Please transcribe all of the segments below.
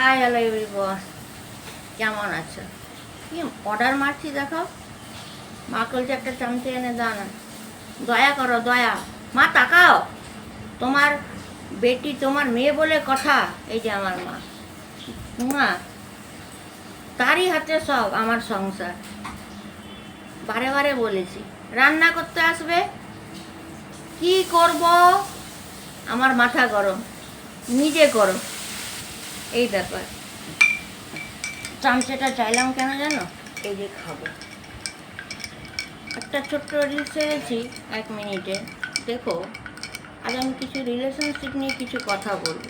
Hi hello everyone কেমন আছো? কি অর্ডার মারছি দেখো? মা বলছে একটা চামচে এনে দাও না। দয়া করো, দয়া। মা, তাকাও। তোমার বেটি তোমার মেয়ে বলে কথা। এই যে আমার মা। মা, তারই হাতে সব আমার সংসার। বারে বারে বলেছি, রান্না করতে আসবে? কি করব? আমার মাথা গরম, নিজে করো এই ব্যাপার। চামচাটা চাইলাম কেন জানো? এই যে খাব। একটা ছোট্ট রিল ছেড়েছি এক মিনিটে। দেখো আজ আমি কিছু রিলেশনশিপ নিয়ে কিছু কথা বলব।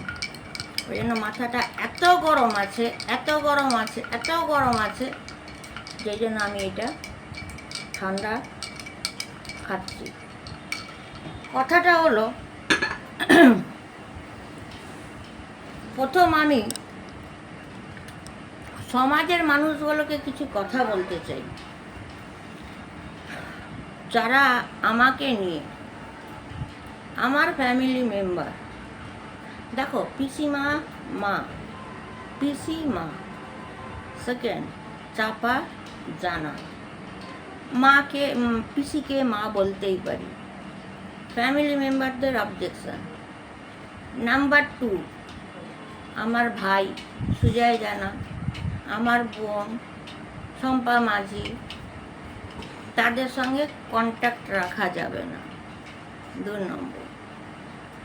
ওই জন্য মাথাটা এত গরম আছে এত গরম আছে এত গরম আছে যেই জন্য আমি এটা ঠান্ডা খাচ্ছি। কথাটা হলো প্রথম আমি সমাজের মানুষগুলোকে কিছু কথা বলতে চাই। যারা আমাকে নিয়ে, আমার ফ্যামিলি মেম্বার দেখো, পিসিমা, মা পিসি মা সেকেন্ড চাপা, জানা। মাকে পিসিকে মা বলতেই পারি। ফ্যামিলি মেম্বারদের অবজেকশন নাম্বার টু আমার ভাই, সুজয় জানা। আমার বোন, শম্পা মাঝি, তাদের সঙ্গে কন্ট্যাক্ট রাখা যাবে না। দু নম্বর।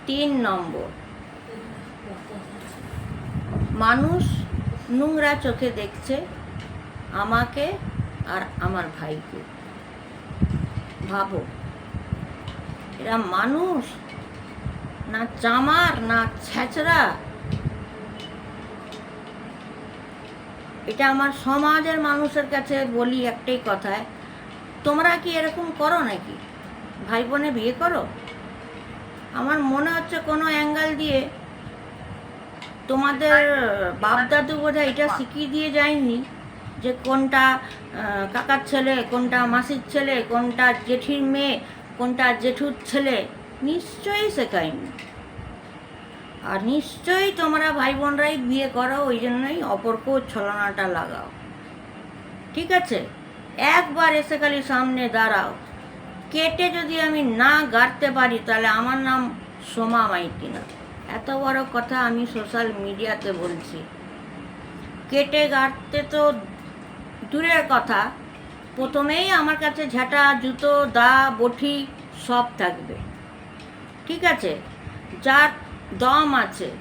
তিন নম্বর। মানুষ নোংরা চোখে দেখছে আমাকে আর আমার ভাইকে। ভাবো, এরা মানুষ, না চামার, না ছেঁচড়া এটা আমার সমাজের মানুষের কাছে বলি একটাই কথায় তোমরা কি এরকম করো নাকি? ভাই বোনে বিয়ে করো? আমার মনে হচ্ছে কোনো অ্যাঙ্গেল দিয়ে তোমাদের বাপ দাদু বোধহয় এটা শিখিয়ে দিয়ে যায়নি যে কোনটা কাকার ছেলে, কোনটা মাসির ছেলে, কোনটা জেঠির মেয়ে, কোনটা জেঠুর ছেলে। নিশ্চয়ই শেখায়নি। আর নিশ্চয়ই তোমরা ভাই বোনরাই বিয়ে করো, ওই জন্যই অপরকেও ছলনাটা লাগাও। ঠিক আছে? একবার এসে খালি সামনে দাঁড়াও। কেটে যদি আমি না গাড়তে পারি, তাহলে আমার নাম সোমা মাইতি না এত বড় কথা আমি সোশ্যাল মিডিয়াতে বলছি। কেটে গাড়তে তো দূরের কথা। প্রথমেই আমার কাছে ঝাঁটা, জুতো, দা, বটি সব থাকবে। ঠিক আছে? যার দম আছে।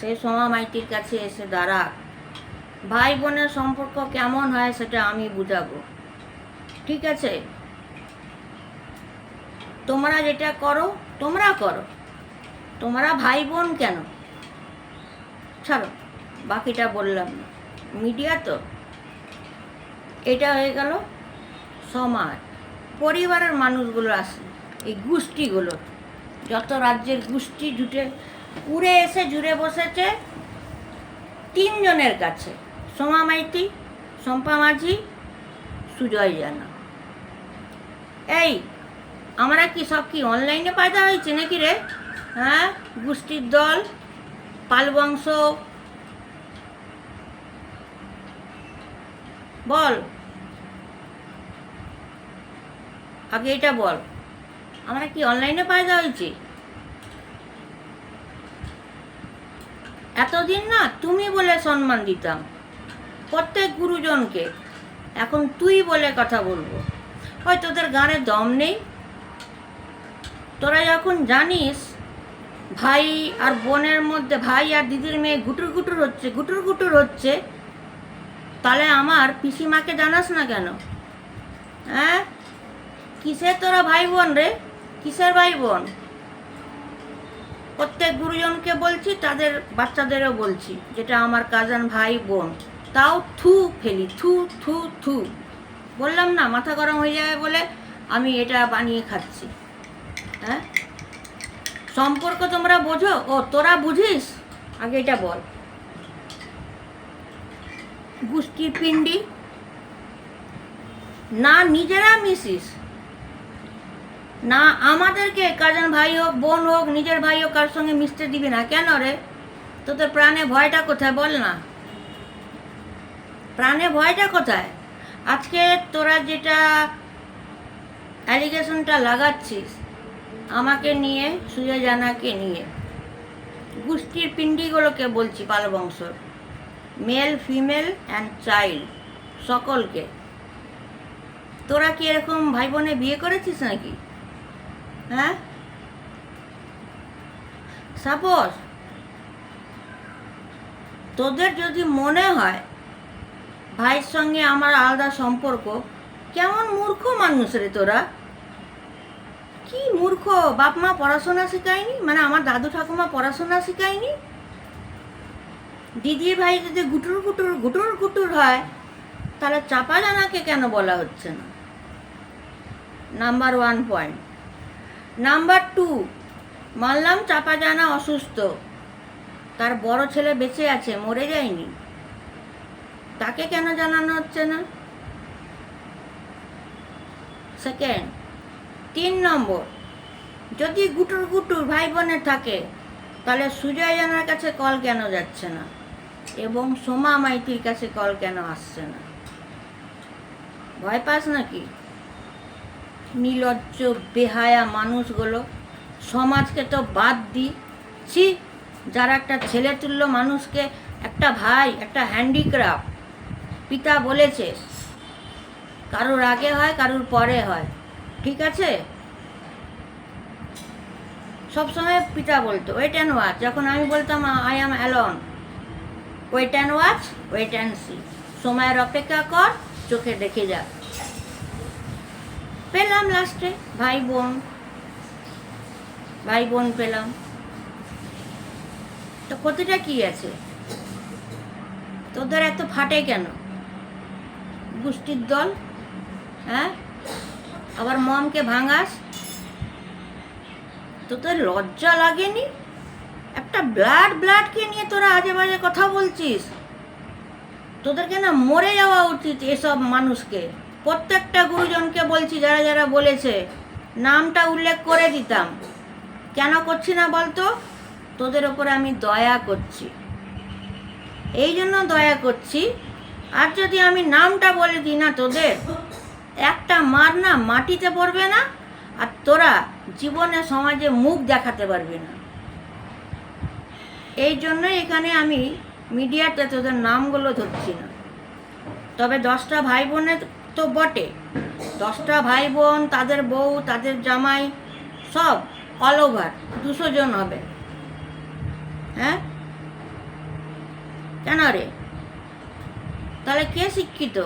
সে সোমা মাইতির কাছে এসে দাঁড়া। ভাই বোনের সম্পর্ক কেমন হয় সেটা আমি বুঝাবো। ঠিক আছে? তোমরা যেটা করো, তোমরা করো। তোমরা ভাই বোন কেন? ছাড়ো, বাকিটা বললাম না। মিডিয়া তো? এটা হয়ে গেল সমাজ। পরিবারের মানুষগুলো আসে, এই গোষ্ঠীগুলো। যত রাজ্যের গোষ্ঠী জুটে, উড়ে এসে, জুড়ে বসেছে, তিনজনের কাছে, সোমা মাইতি, শম্পা মাঝি, সুজয় জানা। এই, আমরা কি সব কি অনলাইনে পায়দা হয়েছে নাকি রে? হ্যাঁ? গোষ্ঠীর দল পালবংশ বল। আগে এটা বল। আমরা কি অনলাইনে পাওয়া পায়দা হয়েছি এতদিন না তুমি বলে সম্মান দিতাম, প্রত্যেক গুরুজনকে। এখন তুই বলে কথা বলব। হয় তোদের গানে দম নেই? তোরা যখন জানিস, ভাই আর বোনের মধ্যে, ভাই আর দিদির মেয়ে গুটুর গুটুর হচ্ছে গুটুর গুটুর হচ্ছে, তাহলে আমার পিসিমাকে জানাস না কেন? হ্যাঁ? কিসের তোরা ভাই বোন রে? কিসের ভাই বোন প্রত্যেক গুরুজনকে বলছি, তাদের বাচ্চাদেরও বলছি, যেটা আমার কাজান ভাই বোন তাও থু ফেলি, থু থু থু। বললাম না, মাথা গরম হয়ে যাবে বলে আমি এটা বানিয়ে খাচ্ছি। হ্যাঁ? সম্পর্ক তোমরা বোঝো? ও, তোরা বুঝিস? আগে এটা বল। গোষ্ঠীর পিণ্ডি না, নিজেরা মিশিস। না, আমাদেরকে কাজন ভাই হোক, বোন হোক, নিজের ভাই হোক কার সঙ্গে মিশতে দিবি না। কেন রে? তোদের প্রাণে ভয়টা কোথায় বল না। প্রাণে ভয়টা কোথায়? আজকে তোরা যেটা অ্যালিগেশনটা লাগাচ্ছিস, আমাকে নিয়ে, সুজয় জানাকে নিয়ে, গোষ্ঠীর পিণ্ডিগুলোকে বলছি পালবংশর মেল ফিমেল অ্যান্ড চাইল্ড সকলকে। তোরা কি এরকম ভাই বোনে বিয়ে করেছিস নাকি? হ্যাঁ? সাপোজ, তোদের যদি মনে হয় ভাইয়ের সঙ্গে আমার আলাদা সম্পর্ক, কেমন মূর্খ মানুষ রে তোরা? কি মূর্খ? বাপ মা পড়াশোনা শেখায়নি? মানে আমার দাদু ঠাকুমা পড়াশোনা শেখায়নি? দিদি ভাই যদি গুটুর গুটুর গুটুর গুটুর হয়, তাহলে চাপা জানাকে কেন বলা হচ্ছে না? Number one point number two, মানলাম চাপা জানা অসুস্থ। তার বড় ছেলে বেঁচে আছে, মরে যায়নি। তাকে কেন জানানো হচ্ছে না? সেকেন্ড তিন নম্বর, যদি গুটুর গুটুর ভাই বোনের থাকে, তাহলে সুজয় জানার কাছে কল কেন যাচ্ছে না? এবং সোমা মাইতির কাছে কল কেন আসছে না? ভয় পাস নাকি? নির্লজ্জ বেহায়া মানুষগুলো। সমাজকে তো বাদ দি ছি, যারা একটা ছেলে তুল্য মানুষকে একটা ভাই, একটা হ্যান্ডিক্রাফট। পিতা বলেছে, কারোর আগে হয়, কারোর পরে হয়। ঠিক আছে? সবসময় পিতা বলতো ওয়েট অ্যান্ড ওয়াচ যখন আমি বলতাম I am alone wait and watch wait and see সময়ের অপেক্ষা কর, চোখে দেখে যা। পেলাম লাস্টে, ভাই বোন। ভাই বোন পেলাম। তো ক্ষতিটা কি আছে? তোদের এত ফাটে কেন? গোষ্ঠীর দল হ্যাঁ? আবার মমকে ভাঙাস? তোদের লজ্জা লাগেনি? একটা ব্লাড ব্লাডকে নিয়ে তোরা আজে বাজে কথা বলছিস? তোদেরকে না মরে যাওয়া উচিত এসব মানুষকে। প্রত্যেকটা গুরুজনকে বলছি, যারা যারা বলেছে, নামটা উল্লেখ করে দিতাম। কেন করছি না বলতো? তোদের ওপরে আমি দয়া করছি। এই জন্য দয়া করছি। আর যদি আমি নামটা বলে দিই না তোদের, একটা মার না মাটিতে পড়বে না, আর তোরা জীবনে সমাজে মুখ দেখাতে পারবি না। এই জন্যই এখানে আমি মিডিয়াতে তোদের নামগুলো ধরছি না। তবে দশটা ভাই বোনের তো বটে। দশটা ভাই বোন তাদের বউ, তাদের জামাই, সব অল ওভার দুশো জন হবে। হ্যাঁ? কেন রে? তাহলে কে শিক্ষিত?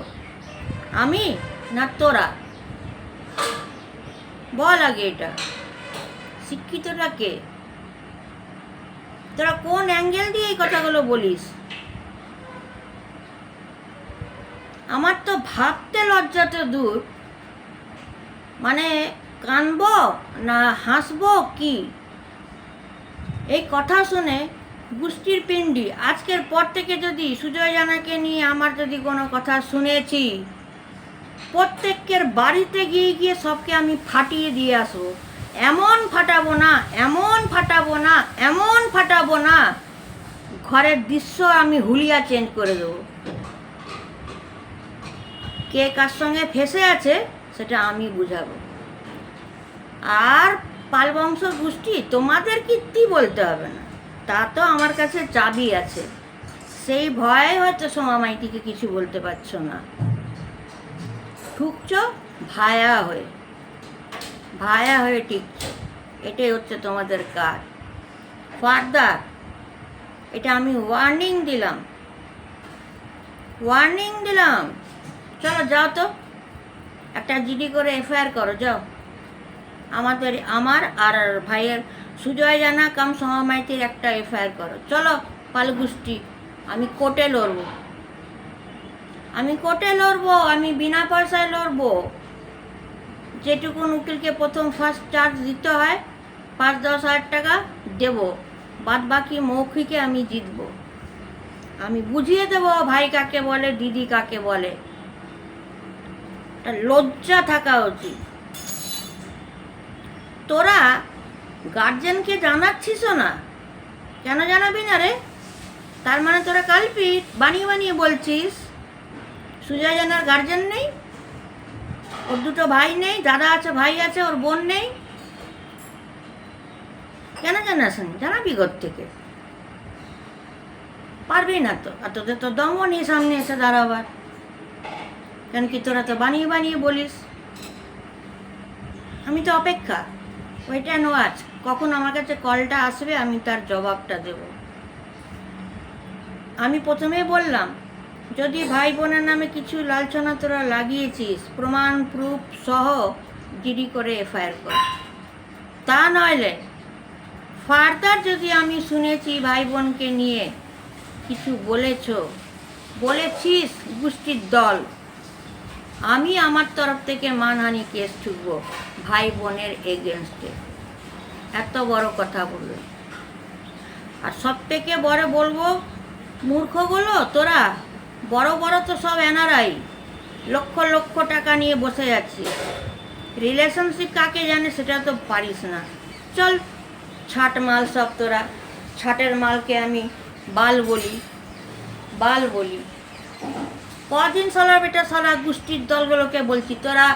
আমি না তোরা? বল আগে এটা। শিক্ষিতটা কে? তোরা কোন অ্যাঙ্গেল দিয়ে এই কথাগুলো বলিস? আমার তো ভাবতে লজ্জা তো দূর। মানে কানবো না হাসব কি? এই কথা শুনে গুষ্টির পিণ্ডি, আজকের পর থেকে যদি সুজয় জানাকে নিয়ে আমার যদি কোনো কথা শুনেছি, প্রত্যেকের বাড়িতে গিয়ে গিয়ে সবকে আমি ফাটিয়ে দিয়ে আসব। এমন ফাটাবো না, এমন ফাটাবো না, এমন ফাটাবো না। ঘরের দৃশ্য আমি হুলিয়া চেঞ্জ করে দেবো। কে কার সঙ্গে ফেসে আছে, সেটা আমি বুঝাবো। আর পালবংশ গোষ্ঠী, তোমাদের কীর্তি বলতে হবে না। তা তো আমার কাছে চাবি আছে। সেই ভয়ে হয়তো সোমা মাইতিকে কিছু বলতে পারছ না। ঠুকছ, ভায়া হয়ে ভায়া হয়ে টিকছ। এটাই হচ্ছে তোমাদের কাজ। ফার্দার, এটা আমি ওয়ার্নিং দিলাম। ওয়ার্নিং দিলাম। চলো যাও তো। একটা জিডি করে এফআইআর করো, যাও। আমাদের, আমার আর ভাইয়ের সুজয় জানা, কাম সমামাইতির একটা এফআইআর করো। চলো, পালগুষ্টি, আমি কোর্টে লড়বো। আমি কোর্টে লড়বো, আমি বিনা পয়সায় লড়বো। যেটুকুন উকিলকে প্রথম ফার্স্ট চার্জ দিতে হয়, পাঁচ, দশ হাজার টাকা দেবো। বাদ বাকি মৌখিকে আমি জিতবো। আমি বুঝিয়ে দেবো ভাই কাকে বলে, দিদি কাকে বলে। লজ্জা থাকা উচিত। তোরা গার্জেনকে জানাচ্ছিস না। কেন জানাবি না রে? তার মানে তোরা কালপিট, বানিয়ে বানিয়ে বলছিস। সুজয় জানার গার্জেন নেই। ওর দুটো ভাই নেই, দাদা আছে, ভাই আছে, ওর বোন নেই। কেন জানাসনি? জানাবি ঘর থেকে পারবি না তো। আর তোদের তো দমও নেই সামনে এসে দাঁড়াবার। কেন কি তোরা তো বানিয়ে বানিয়ে বলিস? আমি তো অপেক্ষা। ওইটা ওয়াচ কখন আমার কাছে কলটা আসবে, আমি তার জবাবটা দেব। আমি প্রথমেই বললাম, যদি ভাই বোনের নামে কিছু লালছনা তোরা লাগিয়েছিস, প্রমাণ প্রুফ সহ জিডি করে এফআইআর কর। তা নইলে ফার্দার যদি আমি শুনেছি ভাই বোনকে নিয়ে কিছু বলেছ, বলেছিস গোষ্ঠীর দল। আমি আমার তরফ থেকে মানহানি কেস ঠুকবো ভাই বোনের এগেনস্টে এত বড় কথা বলবে। আর সব থেকে বড় বলব, মূর্খগুলো, তোরা, বড় বড় তো সব এনারাই লক্ষ লক্ষ টাকা নিয়ে বসে আছিস রিলেশনশিপ কাকে জানে সেটা তো পারিস না। চল, ছাট মাল সব তোরা, ছাটের মালকে আমি বাল বলি বাল বলি। কদিন সালা বেটা সালা গোষ্ঠীর দলগুলোকে বলছি, তোরা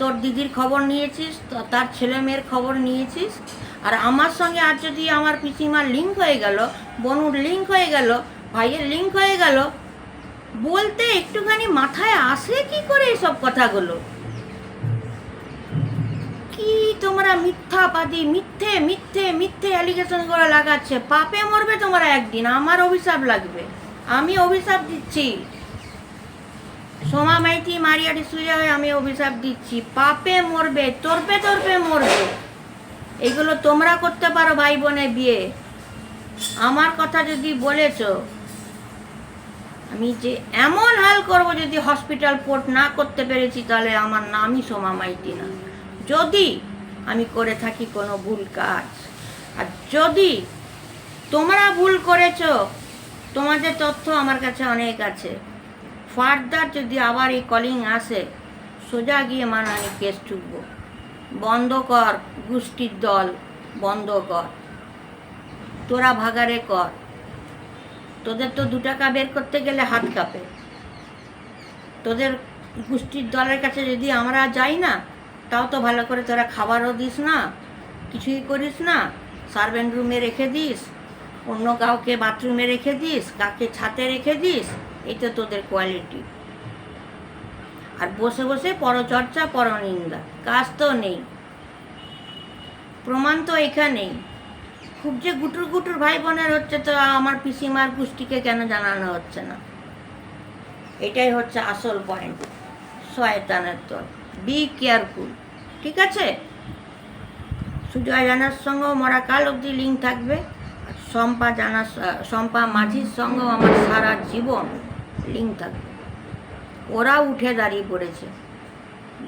তোর দিদির খবর নিয়েছিস তার ছেলে মেয়ের খবর নিয়েছিস? আর আমার সঙ্গে আর যদি আমার পিসিমার লিঙ্ক হয়ে গেল, বনুর লিঙ্ক হয়ে গেল, ভাইয়ের লিঙ্ক হয়ে গেল, বলতে একটুখানি মাথায় আসে কি করে এসব কথাগুলো? কি তোমরা মিথ্যা মিথ্যাবাদী, মিথ্যে মিথ্যে মিথ্যে অ্যালিগেশন করে লাগাচ্ছে? পাপে মরবে তোমরা একদিন, আমার অভিশাপ লাগবে। আমি অভিশাপ দিচ্ছি। সোমা মাইতি মারিয়াটি সুজা হয়ে আমি অভিশাপ দিচ্ছি। পাপে মরবে, তরপে তরপে মরবে। এগুলো তোমরা করতে পারো ভাই বোনের বিয়ে। আমার কথা যদি বলেছ, আমি যে এমন হাল করব যদি হসপিটাল পোর্ট না করতে পেরেছি, তাহলে আমার নামই সোমা মাইতি না। যদি আমি করে থাকি কোনো ভুল কাজ, আর যদি তোমরা ভুল করেছ, তোমাদের তথ্য আমার কাছে অনেক আছে। ফার্দার যদি আবার এই কলিং আসে, সোজা গিয়ে মানহানি কেস ঠুকবো বন্ধ কর, গোষ্ঠীর দল, বন্ধ কর। তোরা ভাগারে কর। তোদের তো দু টাকা বের করতে গেলে হাত কাঁপে। তোদের গোষ্ঠীর দলের কাছে যদি আমরা যাই না, তাও তো ভালো করে তোরা খাবারও দিস না, কিছুই করিস না, সার্ভেন্ট রুমে রেখে দিস, অন্য কাউকে বাথরুমে রেখে দিস কাকে ছাতে রেখে দিস তো তোদের কোয়ালিটি আর বসে বসে পরচর্চা পরনিন্দা কাজ তো নেই। প্রমাণ তো এখানেই। খুব যে গুটুর গুটুর ভাই বোনের হচ্ছে তো আমার পিসিমার গোষ্ঠীকে কেন জানানো হচ্ছে না? এটাই হচ্ছে আসল পয়েন্ট শয়তানের তোর বি কেয়ারফুল ঠিক আছে? সুজয় জানার সঙ্গেও মরা কাল অবধি লিঙ্ক থাকবে। শম্পা জানার স- শম্পা মাঝির সঙ্গেও আমার সারা জীবন লিঙ্ক থাকবে। ওরা উঠে দাঁড়িয়ে পড়েছে।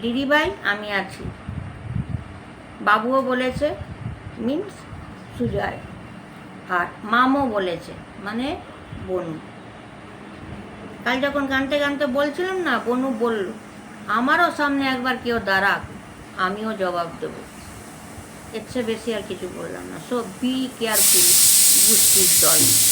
দিদিভাই, আমি আছি। বাবুও বলেছে মিন্স সুজয়। আর মামও বলেছে মানে বনু। কাল যখন গানতে গানতে বলছিলাম না, বনু বলল, আমারও সামনে একবার কেউ দাঁড়াক, আমিও জবাব দেব। এর চেয়ে বেশি আর কিছু বললাম না। সো বি কেয়ারফুল গোষ্ঠীর দল